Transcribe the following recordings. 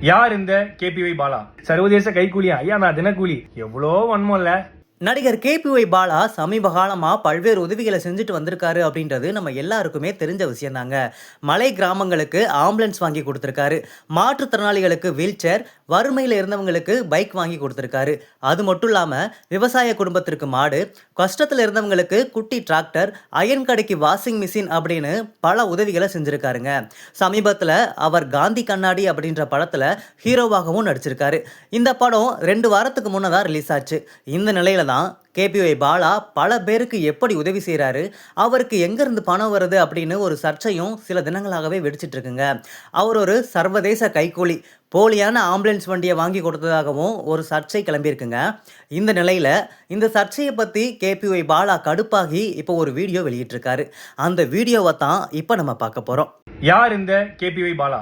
யார் இந்த கேபிஒய் பாலா? சர்வதேச கைக்கூலியா ஐயா நான் தினக்கூலி. எவ்வளோ வன்மம் இல்லை. நடிகர் கேபிஒய் பாலா சமீப காலமாக பல்வேறு உதவிகளை செஞ்சுட்டு வந்திருக்காரு அப்படின்றது நம்ம எல்லாருக்குமே தெரிஞ்ச விஷயந்தாங்க. மலை கிராமங்களுக்கு ஆம்புலன்ஸ் வாங்கி கொடுத்துருக்காரு. மாற்றுத்திறனாளிகளுக்கு வீல் சேர் வறுமையில் இருந்தவங்களுக்கு பைக் வாங்கி கொடுத்துருக்காரு. அது மட்டும் இல்லாமல் விவசாய குடும்பத்திற்கு மாடு கஷ்டத்தில் இருந்தவங்களுக்கு குட்டி டிராக்டர் அயன் கடைக்கு வாஷிங் மிஷின் அப்படின்னு பல உதவிகளை செஞ்சுருக்காருங்க. சமீபத்தில் அவர் காந்தி கண்ணாடி அப்படின்ற படத்தில் ஹீரோவாகவும் நடிச்சிருக்காரு. இந்த படம் ரெண்டு வாரத்துக்கு முன்னதாக ரிலீஸ் ஆச்சு. இந்த நிலையில் தான் கேபிஒய் பாலா பல பேருக்கு எப்படி உதவி செய்கிறாரு அவருக்கு எங்கேருந்து பணம் வருது அப்படின்னு ஒரு சர்ச்சையும் சில தினங்களாகவே வெடிச்சிட்டு இருக்குங்க அவர் ஒரு சர்வதேச கைக்கூலி போலியான ஆம்புலன்ஸ் வண்டியை வாங்கி கொடுத்ததாகவும் ஒரு சர்ச்சை கிளம்பியிருக்குங்க. இந்த நிலையில் இந்த சர்ச்சையை பற்றி கேபிஒய் பாலா கடுப்பாகி இப்போ ஒரு வீடியோ வெளியிட்டிருக்காரு அந்த வீடியோவை தான் இப்போ நம்ம பார்க்க போகிறோம் யார் இந்த கேபிஒய் பாலா?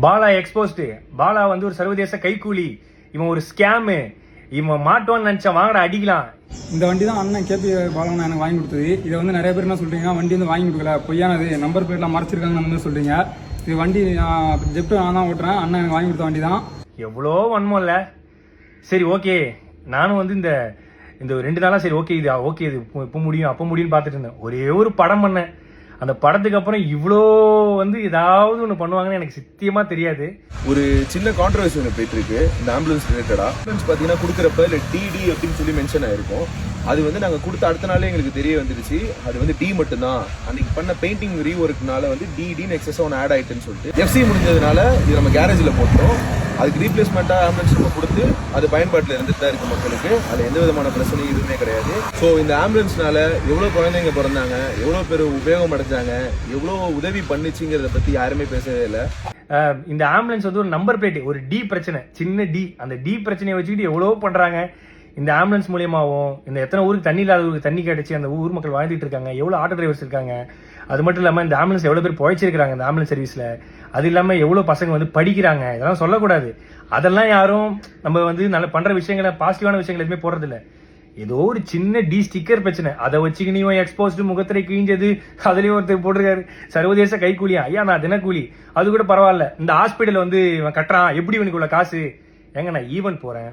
பாலா எக்ஸ்போஸ்டு பாலா வந்து ஒரு சர்வதேச கைக்கூலி. இவன் ஒரு ஸ்கேமு இவன் மாட்டோன்னு நினைச்சா வாங்கடா அடிக்கலாம். இந்த வண்டி தான் அண்ணன் கேபி பாலவன் எனக்கு வாங்கி கொடுத்தது. இதை வந்து நிறைய பேர் என்ன சொல்றீங்க? வண்டி வந்து வாங்கி கொடுக்கல. பொய்யானது. நம்பர் பிளேட்லாம் மறைச்சிருக்காங்கன்னு வந்து சொல்றீங்க. இது வண்டி நான் ஜெப்ட் நான் தான் ஓட்டுறேன். அண்ணன் எனக்கு வாங்கி கொடுத்த வண்டி தான் எவ்வளோ வன்மம் இல்ல. சரி ஓகே. நானும் வந்து இந்த இந்த ரெண்டு நாளா சரி ஓகே இது ஓகே இது இப்போ முடியும் அப்போ முடியும்னு பார்த்துட்டு இருந்தேன். ஒரே ஒரு படம் பண்ணேன். அந்த படத்துக்கு அப்புறம் இவ்வளோ வந்து ஏதாவது ஒன்று பண்ணுவாங்கன்னு எனக்கு சத்தியமா தெரியாது. ஒரு சின்ன கான்ட்ரவர்சி ஒன்று போயிட்டு இருக்கு. இந்த ஆம்புலன்ஸ் ரிலேட்டடா ஆம்புலன்ஸ் பார்த்தீங்கன்னா கொடுக்குறப்ப இல்லை டிடி அப்படின்னு சொல்லி மென்ஷன் ஆயிருக்கும். அது வந்து நாங்கள் கொடுத்த அடுத்த நாளே எங்களுக்கு தெரிய வந்துருச்சு. அது வந்து டி மட்டும்தான். அன்னைக்கு பண்ண பெயிண்டிங் ரீஒர்க்னால வந்து டி டின்னு எக்ஸஸ் ஒன்று ஆட் ஆயிட்டுன்னு சொல்லிட்டு எஃப்சி முடிஞ்சதுனால இது நம்ம கேரேஜில் போட்டோம். அதுக்கு ரீப்ளேஸ்மெண்ட்டாக ஆம்புலன்ஸ் நம்ம கொடுத்து அது பயன்பாட்டில் இருந்துட்டு தான் இருக்கு மக்களுக்கு. அதில் எந்த விதமான பிரச்சனையும் எதுவுமே கிடையாது. ஸோ இந்த ஆம்புலன்ஸ்னால எவ்வளோ குழந்தைங்க பிறந்தாங்க எவ்வளோ பேர் உபயோகம் அடைஞ்சாங்க எவ்வளோ உதவி பண்ணுச்சுங்கிறத பற்றி யாருமே பேசவே இல்லை. இந்த ஆம்புலன்ஸ் வந்து ஒரு நம்பர் பிளேட் ஒரு டி பிரச்சனை. சின்ன டி அந்த டி பிரச்சனையை வச்சுக்கிட்டு எவ்வளோ பண்ணுறாங்க இந்த ஆம்புலன்ஸ் மூலியமாகவும் இந்த எத்தனை ஊருக்கு தண்ணி இல்லாத ஊருக்கு தண்ணி கிடைச்சி அந்த ஊர் மக்கள் வாழ்ந்துட்டு இருக்காங்க எவ்வளோ ஆட்டோ டிரைவர்ஸ் இருக்காங்க அது மட்டும் இல்லாமல் இந்த ஆம்புலன்ஸ் எவ்வளோ பேர் பொழைச்சிருக்காங்க இந்த ஆம்புலன்ஸ் சர்வீஸில் அது இல்லாமல் எவ்வளோ பசங்க வந்து படிக்கிறாங்க இதெல்லாம் சொல்லக்கூடாது. அதெல்லாம் யாரும் நம்ம வந்து நல்ல பண்ணுற விஷயங்களை பாசிட்டிவான விஷயங்கள் எதுவுமே போடுறதில்ல. ஏதோ ஒரு சின்ன டி ஸ்டிக்கர் பிரச்சனை. அதை வச்சுக்கினியும் எக்ஸ்போஸ்டு முகத்திரை கிழிஞ்சது அதுலேயும் ஒருத்தர் போட்டிருக்காரு. சர்வதேச கைக்கூலியா ஐயா நான் தினக்கூலி. அது கூட பரவாயில்ல. இந்த ஹாஸ்பிட்டல் வந்து இவன் கட்டுறான். எப்படி இவனுக்கு உள்ள காசு? ஏங்க நான் ஈவென்ட் போகிறேன்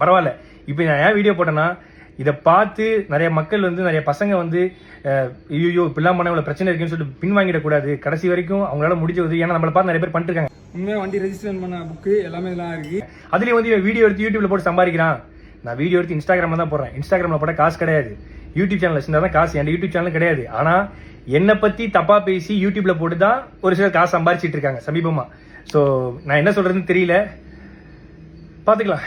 பரவாயில்ல. இப்போ நான் ஏன் வீடியோ போட்டேன்னா இதை பார்த்து நிறைய மக்கள் வந்து நிறைய பசங்க வந்து ஐயோ இப்படிலாம் பண்ண இவ்வளவு பிரச்சனை இருக்குன்னு சொல்லிட்டு பின்வாங்கிடக்கூடாது கடைசி வரைக்கும் அவங்களால முடிஞ்ச உதவி ஏன்னா நம்மளை பார்த்து நிறைய பேர் பண்ணிட்டு இருக்காங்க உண்மையாக வண்டி ரெஜிஸ்டர் பண்ண புக்கு எல்லாமே இதெல்லாம் இருக்கு. அதுலயும் வந்து வீடியோ எடுத்து யூடியூப்ல போட்டு சம்பாதிக்கிறான். நான் வீடியோ எடுத்து இன்ஸ்டாகிராம்ல தான் போடுறேன். இன்ஸ்டாகிராம்ல போட காசு கிடையாது. யூடியூப் சேனல் வச்சிருந்தா தான் காசு. என் யூடியூப் சேனல் கிடையாது. ஆனா என்னை பத்தி தப்பா பேசி யூடியூப்ல போட்டு தான் ஒரு சிலர் காசு சம்பாரிச்சிட்டு இருக்காங்க சமீபமா. சோ நான் என்ன சொல்றதுன்னு தெரியல. பாத்துக்கலாம்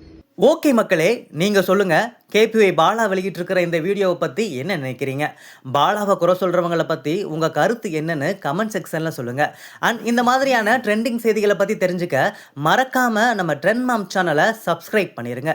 ஓகே மக்களே நீங்கள் சொல்லுங்கள் கேபிஐ பாலா வெளியிட்டிருக்கிற இந்த வீடியோவை பற்றி என்ன நினைக்கிறீங்க? பாலாவை குறை சொல்கிறவங்கள பற்றி உங்கள் கருத்து என்னன்னு கமெண்ட் செக்ஷனில் சொல்லுங்கள் அண்ட் இந்த மாதிரியான ட்ரெண்டிங் செய்திகளை பற்றி தெரிஞ்சுக்க மறக்காமல் நம்ம ட்ரெண்ட் மாம் சேனலை சப்ஸ்கிரைப் பண்ணிடுங்க